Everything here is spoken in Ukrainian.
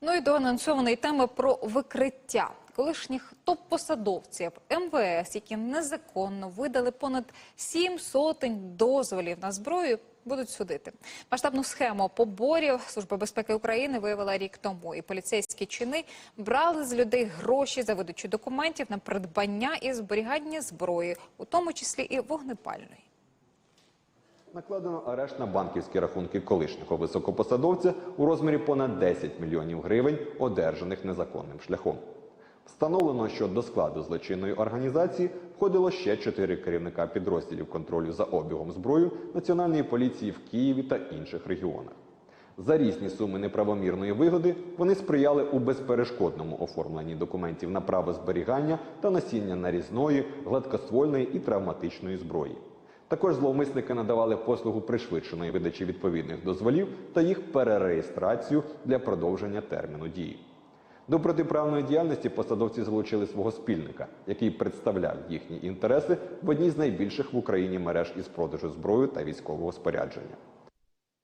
Ну і до анонсованої теми про викриття колишніх топ-посадовців МВС, які незаконно видали понад сім сотень дозволів на зброю, будуть судити. Масштабну схему поборів Служба безпеки України виявила рік тому. І поліцейські чини брали з людей гроші за видачу документів на придбання і зберігання зброї, у тому числі і вогнепальної. Накладено арешт на банківські рахунки колишнього високопосадовця у розмірі понад 10 мільйонів гривень, одержаних незаконним шляхом. Встановлено, що до складу злочинної організації входило ще чотири керівника підрозділів контролю за обігом зброю Національної поліції в Києві та інших регіонах. За різні суми неправомірної вигоди вони сприяли у безперешкодному оформленні документів на право зберігання та носіння нарізної, гладкоствольної і травматичної зброї. Також зловмисники надавали послугу пришвидшеної видачі відповідних дозволів та їх перереєстрацію для продовження терміну дії. До протиправної діяльності посадовці залучили свого спільника, який представляв їхні інтереси в одній з найбільших в Україні мереж із продажу зброї та військового спорядження.